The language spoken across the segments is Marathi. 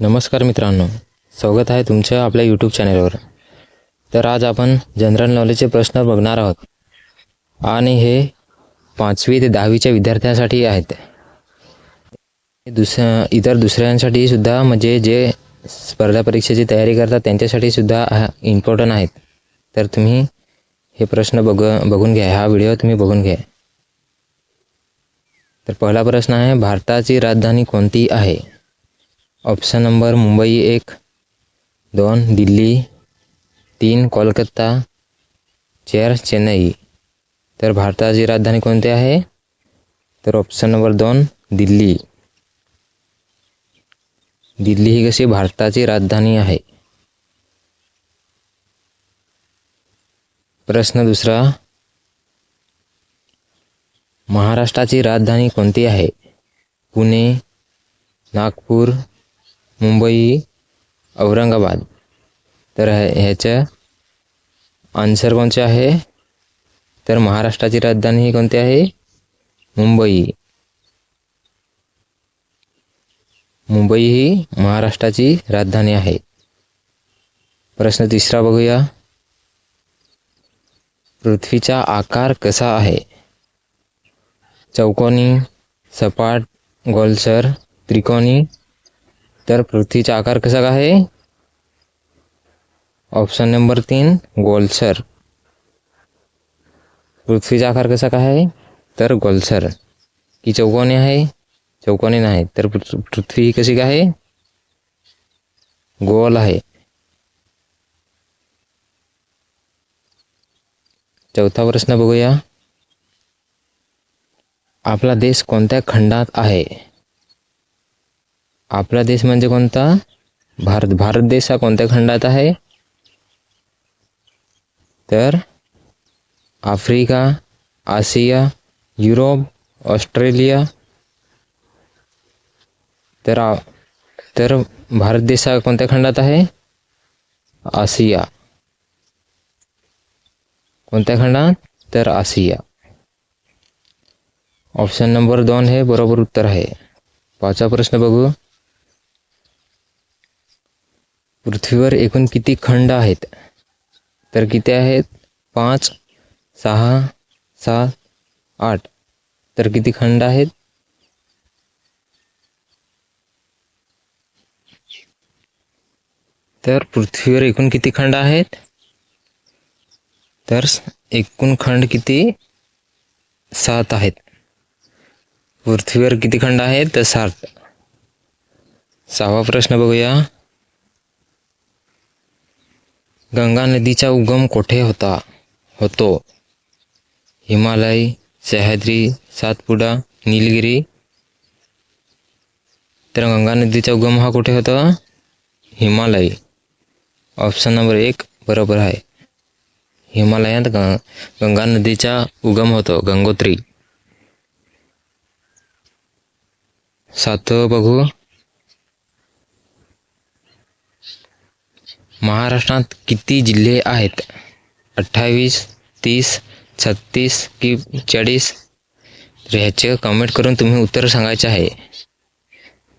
नमस्कार मित्रांनो स्वागत आहे तुमच्या आपल्या यूट्यूब चॅनलवर तर आज आपण जनरल नॉलेजचे प्रश्न बघणार आहोत. आणि हे पाचवी ते दहावीच्या विद्यार्थ्यांसाठी आहेत. दुस इतर दुसऱ्यांसाठी सुद्धा म्हणजे जे स्पर्धा परीक्षेची तयारी करतात त्यांच्यासाठी सुद्धा इम्पॉर्टंट आहेत. तर तुम्ही हे प्रश्न बघ बघून घ्या. हा व्हिडिओ तुम्ही बघून घ्या. तर पहिला प्रश्न आहे भारताची राजधानी कोणती आहे? ऑप्शन नंबर मुंबई एक दोन दिल्ली तीन कोलकाता चार चेन्नई. तर भारताची राजधानी कोणती आहे? तर ऑप्शन नंबर दोन दिल्ली. दिल्ली ही कशी भारताची राजधानी आहे? प्रश्न दुसरा महाराष्ट्राची राजधानी कोणती आहे? पुणे नागपूर मुंबई औरंगाबाद. तर ह्या- ह्याचं आन्सर कोणते आहे? तर महाराष्ट्राची राजधानी ही कोणती आहे? मुंबई. मुंबई ही महाराष्ट्राची राजधानी आहे. प्रश्न तिसरा बघूया. पृथ्वीचा आकार कसा आहे? चौकोनी सपाट गोलसर त्रिकोणी तर पृथ्वीचा आकार कसा काय आहे? ऑप्शन नंबर तीन, गोलसर. पृथ्वीचा आकार कसा काय आहे? तर गोलसर. की चौकोनी आहे? चौकोनी नाही. तर पृथ्वी ही कशी काय आहे? गोल आहे. चौथा प्रश्न बघूया. आपला देश कोणत्या खंडात आहे? आपला देश म्हणजे कोणता? भारत भारत देश हा कोणत्या खंडात आहे? तर आफ्रिका आशिया युरोप, ऑस्ट्रेलिया. तर तर भारत देश हा कोणत्या खंडात आहे? आशिया कोणत्या खंडात? तर आशिया ऑप्शन नंबर दोन हे बरोबर उत्तर आहे. पाचवा प्रश्न बघू. पृथ्वीवर एकूण किती खंड आहेत? तर किती आहेत? पाच सहा सात आठ. तर किती खंड आहेत? तर पृथ्वीवर एकूण किती खंड आहेत? तर एकूण खंड किती? सात आहेत. पृथ्वीवर किती खंड आहेत? तर सात. सहावा प्रश्न बघूया. गंगा नदीचा उगम कोठे होता? होतो. हिमालय सह्याद्री सातपुडा निलगिरी. तर गंगा नदीचा उगम हा कुठे होता? हिमालय. ऑप्शन नंबर एक बरोबर आहे. हिमालयात ग गंगा नदीचा उगम होतो. गंगोत्री. सातवं बघू. महाराष्ट्रात किती जिल्हे आहेत? अठ्ठावीस तीस छत्तीस की चाळीस? तर ह्याचे कमेंट करून तुम्ही उत्तर सांगायचे आहे.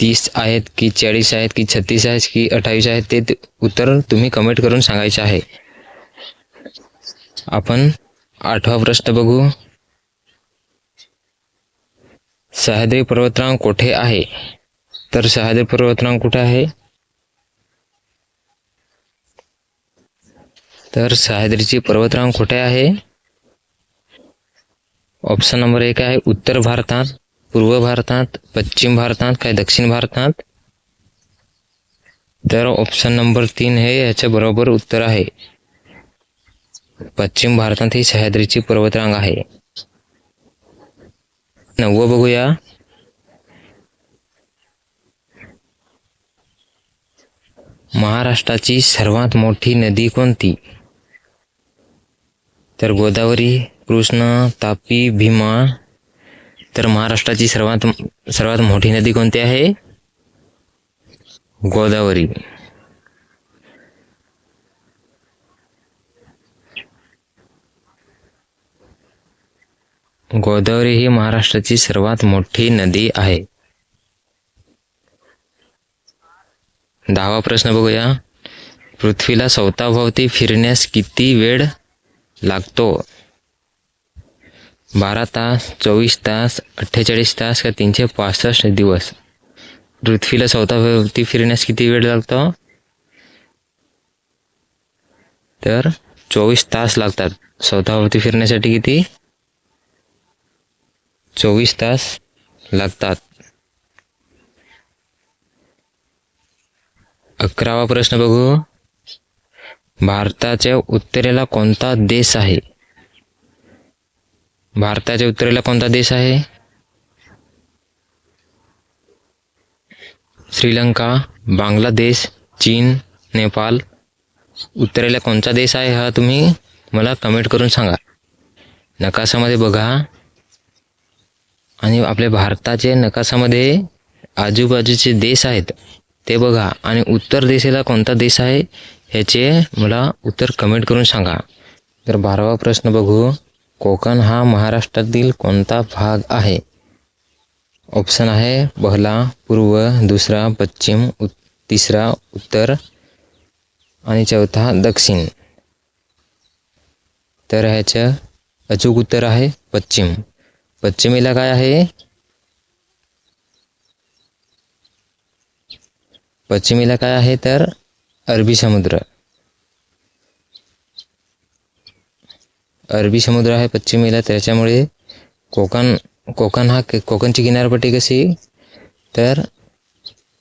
तीस आहेत की चाळीस आहेत की छत्तीस आहेत की अठ्ठावीस आहेत ते उत्तर तुम्ही कमेंट करून सांगायचे आहे. आपण आठवा प्रश्न बघू. सह्याद्री पर्वतरांग कोठे आहे? तर सह्याद्री पर्वतरांग कुठे आहे? तर सह्याद्रीची पर्वतरांग कुठे आहे? ऑप्शन नंबर एक आहे उत्तर भारतात पूर्व भारतात पश्चिम भारतात काय दक्षिण भारतात? तर ऑप्शन नंबर तीन हे याच्या बरोबर उत्तर आहे. पश्चिम भारतात ही सह्याद्रीची पर्वतरांग आहे. नववं बघूया. महाराष्ट्राची सर्वात मोठी नदी कोणती? तर गोदावरी कृष्ण तापी भीमा तर महाराष्ट्राची सर्वात सर्वात मोठी नदी कोणती आहे? गोदावरी. गोदावरी ही महाराष्ट्राची सर्वात मोठी नदी आहे. दहावा प्रश्न बघूया. पृथ्वीला स्वतःभोवती फिरण्यास किती वेळ लागतो. बारा तास चोवीस तास अठ्ठेचाळीस तास का तीनशे पासष्ट दिवस. पृथ्वीला स्वतःभोवती फिरण्यास किती वेळ लागतो? तर चोवीस तास लागतात. स्वतःभोवती फिरण्यासाठी किती? चोवीस तास लागतात. अकरावा प्रश्न बघू. भारताच्या उत्तरेला कोणता देश आहे? भारताच्या उत्तरेला कोणता देश आहे? श्रीलंका बांगलादेश चीन नेपाळ उत्तरेला कोणता देश आहे हा तुम्ही मला कमेंट करून सांगा. नकाशामध्ये बघा. आणि आपल्या भारताचे नकाशामध्ये आजूबाजूचे देश आहेत ते बघा. आणि उत्तर दिशेला कोणता देश आहे? ह्याचे मला उत्तर कमेंट करून सांगा. तर बारावा प्रश्न बघू. कोकण हा महाराष्ट्रातील कोणता भाग आहे? ऑप्शन आहे पहिला पूर्व दुसरा पश्चिम उत तिसरा उत्तर आणि चौथा दक्षिण. तर ह्याचं अचूक उत्तर आहे पश्चिम. पश्चिमेला काय आहे? पश्चिमेला काय आहे तर अरबी समुद्र. अरबी समुद्र आहे पश्चिमेला त्याच्यामुळे कोकण कोकण हा कोकणची किनारपट्टी कशी तर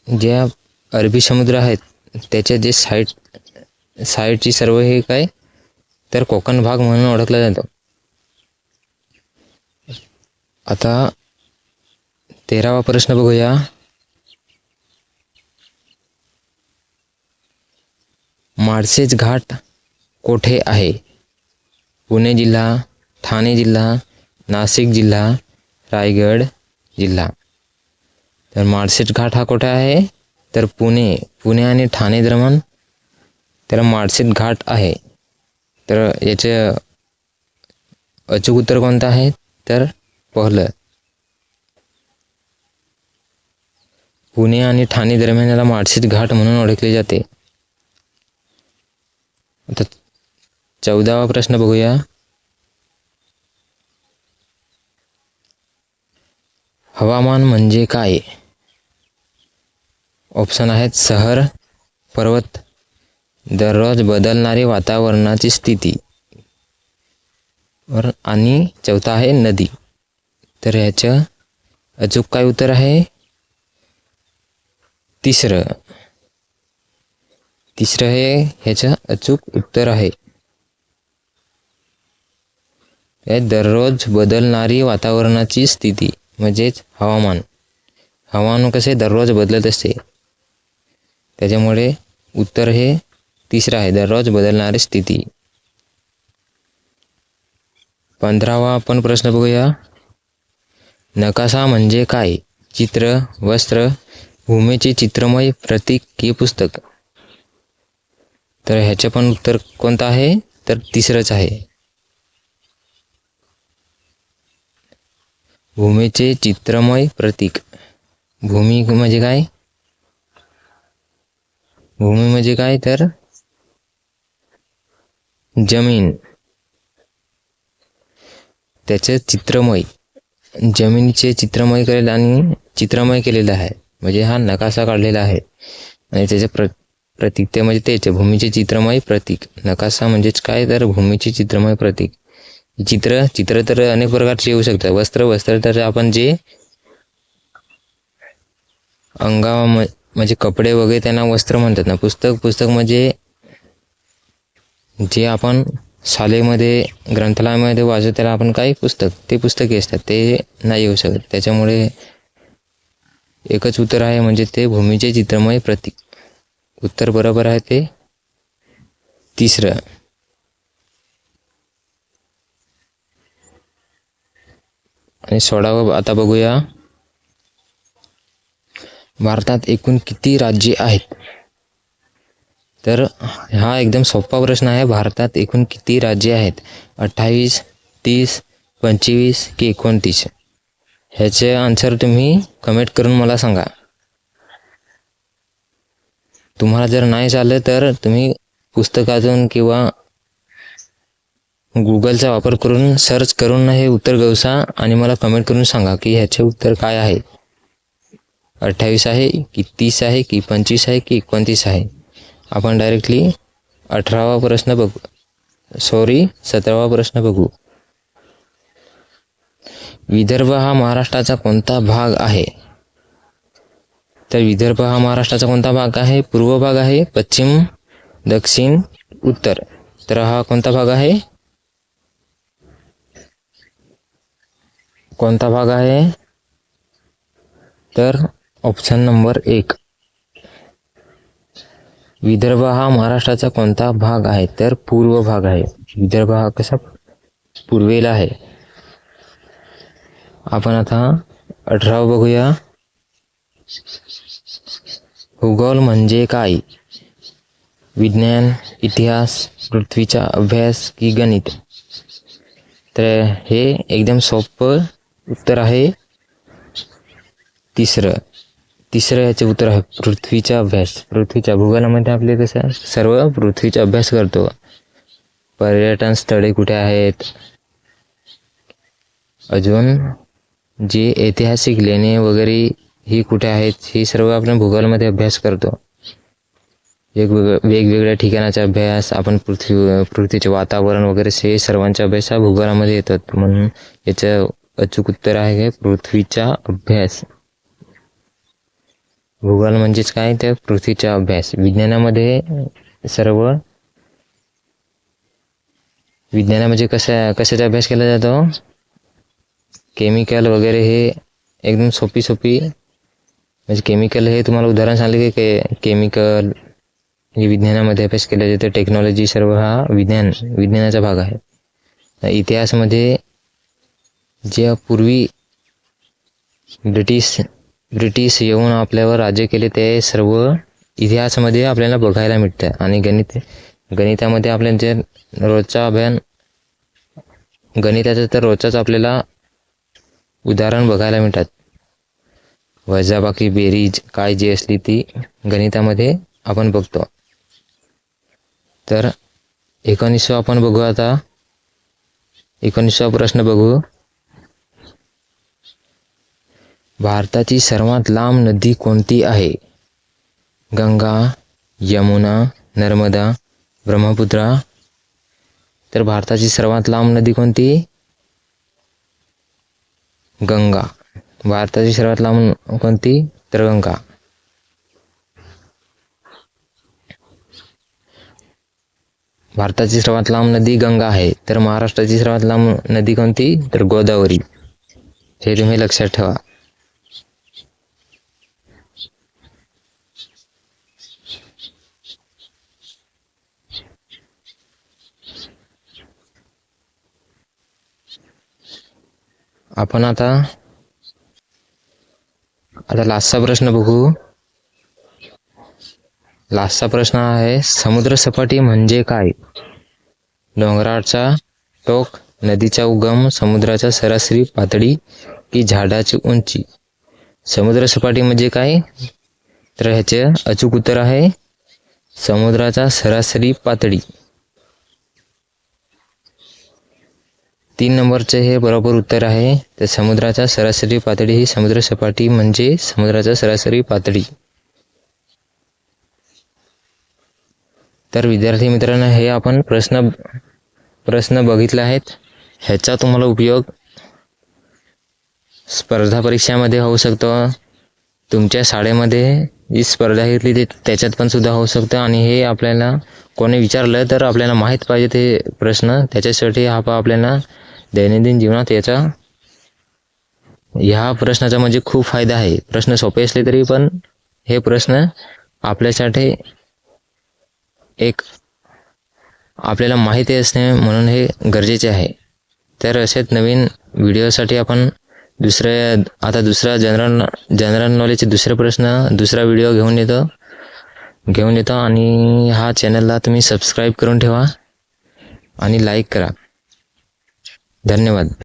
ज्या अरबी समुद्र आहेत त्याच्या जे साईड साईडची सर्व हे काय? तर कोकण भाग म्हणून ओळखला जातो. आता तेरावा प्रश्न बघूया. माळशेज घाट कोठे आहे? पुणे जिल्हा ठाणे जिल्हा नाशिक जिल्हा रायगड जिल्हा. तर माळशेज घाट हा कुठे आहे? तर पुणे पुणे आणि ठाणे दरम्यान त्याला माळशेज घाट आहे. तर याचे अचूक उत्तर कोणतं आहे? तर पहिलं. पुणे आणि ठाणे दरम्यान याला माळशेज घाट म्हणून ओळखले जाते. आता चौदावा प्रश्न बघूया. हवामान म्हणजे काय? ऑप्शन आहेत शहर पर्वत दररोज बदलणारी वातावरणाची स्थिती. आणि चौथा आहे नदी. तर ह्याचं अचूक काय उत्तर आहे? तिसरं. तिसरं हे ह्याचं अचूक उत्तर आहे. हे दररोज बदलणारी वातावरणाची स्थिती म्हणजेच हवामान. हवामान कसे दररोज बदलत असते? त्याच्यामुळे उत्तर हे तिसरं आहे दररोज बदलणारी स्थिती. पंधरावा आपण प्रश्न बघूया. नकाशा म्हणजे काय? चित्र वस्त्र भूमीचे चित्रमय प्रतीक की पुस्तक? तर ह्याचं पण उत्तर कोणतं आहे? तर तिसरंच आहे. भूमीचे चित्रमय प्रतीक. भूमी म्हणजे काय? भूमी म्हणजे काय तर? जमीन. त्याचे चित्रमय. जमिनीचे चित्रमय केलेलं आणि चित्रमय केलेलं आहे. म्हणजे हा नकाशा काढलेला आहे. आणि त्याचे प्र प्रतीक. ते म्हणजे त्याचे भूमीचे चित्रमय प्रतीक. नकाशा म्हणजेच काय तर भूमीचे चित्रमय प्रतीक. चित्र चित्र तर अनेक प्रकारचे येऊ शकतात. वस्त्र वस्त्र तर आपण जे अंगा म्हणजे कपडे वगैरे त्यांना वस्त्र म्हणतात ना. पुस्तक पुस्तक म्हणजे जे आपण शालेमध्ये ग्रंथालयामध्ये वाचतो त्याला आपण काही पुस्तक? ते पुस्तके असतात. ते नाही येऊ शकत. त्याच्यामुळे एकच उत्तर आहे म्हणजे ते भूमीचे चित्रमय प्रतीक. उत्तर बरोबर आहे ते. तिसरं. आणि सोळावं आता बघूया. भारतात एकूण किती राज्ये आहेत? तर हा एकदम सोपा प्रश्न आहे. भारतात एकूण किती राज्ये आहेत? अठ्ठावीस तीस पंचवीस की एकोणतीस? ह्याचे आन्सर तुम्ही कमेंट करून मला सांगा. तुम्हाला जर नाही चाललं तर तुम्ही पुस्तकातून किंवा गुगलचा वापर करून सर्च करून हे उत्तर गवसा आणि मला कमेंट करून सांगा की ह्याचे उत्तर काय आहे. अठ्ठावीस आहे की तीस आहे की पंचवीस आहे की एकोणतीस आहे. आपण डायरेक्टली अठरावा प्रश्न बघू. सॉरी सतरावा प्रश्न बघू. विदर्भ हा महाराष्ट्राचा कोणता भाग आहे? तर विदर्भ हा महाराष्ट्राचा कोणता भाग आहे? पूर्व भाग आहे पश्चिम दक्षिण उत्तर. तर हा कोणता भाग आहे? कोणता भाग आहे? तर ऑप्शन नंबर एक. विदर्भ हा महाराष्ट्राचा कोणता भाग आहे? तर पूर्व भाग आहे. विदर्भ हा कसा पूर्वेला आहे? आपण आता अठरावं बघूया. भूगोल म्हणजे काय? विज्ञान इतिहास पृथ्वीचा अभ्यास की गणित? तर हे एकदम सोपं उत्तर आहे. तिसरं. तिसरं याचे उत्तर आहे पृथ्वीचा अभ्यास. पृथ्वीच्या भूगोलामध्ये आपले कसं सर्व पृथ्वीचा अभ्यास करतो. पर्यटन स्थळे कुठे आहेत? अजून जे ऐतिहासिक लेणे वगैरे ही कुठे आहेत ही सर्व आपण भूगोलमध्ये अभ्यास करतो. वेगवेगळ्या वेगवेगळ्या ठिकाणाचा अभ्यास आपण पृथ्वी पृथ्वीचे वातावरण वगैरे हे सर्वांचा अभ्यास हा भूगोलामध्ये येतात. म्हणून याचं अचूक उत्तर आहे पृथ्वीचा अभ्यास. भूगोल म्हणजेच काय? तर पृथ्वीचा अभ्यास. विज्ञानामध्ये सर्व विज्ञानामध्ये कशा कशाचा अभ्यास केला जातो? केमिकल वगैरे हे एकदम सोपी सोपी म्हणजे केमिकल हे तुम्हाला उदाहरण सांगले की के केमिकल हे विज्ञानामध्ये अभ्यास केला जातो. टेक्नॉलॉजी सर्व हा विज्ञान विज्ञानाचा भाग आहे. इतिहासमध्ये जे पूर्वी ब्रिटिश ब्रिटिश येऊन आपल्यावर राज्य केले ते सर्व इतिहासामध्ये आपल्याला बघायला मिळतं. आणि गणित गणितामध्ये आपल्या जे रोजचा अभ्यान गणिताचं तर रोजचाच आपल्याला उदाहरण बघायला मिळतात. वजाबाकी बेरीज काय जी असली ती गणितामध्ये आपण बघतो. तर एकोणीसशे आपण बघू आता. एकोणीसवा प्रश्न बघू. भारताची सर्वात लांब नदी कोणती आहे? गंगा यमुना नर्मदा ब्रह्मपुत्रा. तर भारताची सर्वात लांब नदी कोणती? गंगा. भारताची सर्वात लांब कोणती? तर गंगा भारताची सर्वात लांब नदी गंगा आहे. तर महाराष्ट्राची सर्वात लांब नदी कोणती? तर गोदावरी. हे तुम्ही लक्षात ठेवा. आपण आता आता लास्टचा प्रश्न बघू. लास्टचा प्रश्न आहे समुद्र सपाटी म्हणजे काय? डोंगराचा टोक नदीचा उगम समुद्राच्या सरासरी पातळी की झाडाची उंची? समुद्र सपाटी म्हणजे काय? तर ह्याचे अचूक उत्तर आहे समुद्राचा सरासरी पातळी. तीन नंबरचे हे बरोबर उत्तर आहे. तर समुद्राचा सरासरी पातळी ही समुद्र सपाटी म्हणजे समुद्राचा सरासरी पातळी. तर विद्यार्थी मित्रांनो हे आपण प्रश्न प्रश्न बघितले आहेत. ह्याचा तुम्हाला उपयोग स्पर्धा परीक्षामध्ये होऊ शकतो. तुमच्या शाळेमध्ये जी स्पर्धा घेतली ते त्याच्यात पण सुद्धा होऊ शकतं. आणि हे आपल्याला कोणी विचारलं तर आपल्याला माहीत पाहिजे ते प्रश्न. त्याच्यासाठी हा आपल्याला दैनंदिन जीवनात याचा ह्या प्रश्नाचा म्हणजे खूप फायदा आहे. प्रश्न सोपे असले तरी पण हे प्रश्न आपल्यासाठी एक आपल्याला माहिती असणे म्हणून हे गरजेचे आहे. तर असेच नवीन व्हिडिओसाठी आपण दुसऱ्या आता दुसरा जनरल जनरल नॉलेजचे दुसरे प्रश्न दुसरा व्हिडिओ घेऊन येतो घेऊन येतो आणि हा चॅनलला तुम्ही सबस्क्राईब करून ठेवा आणि लाईक करा. धन्यवाद.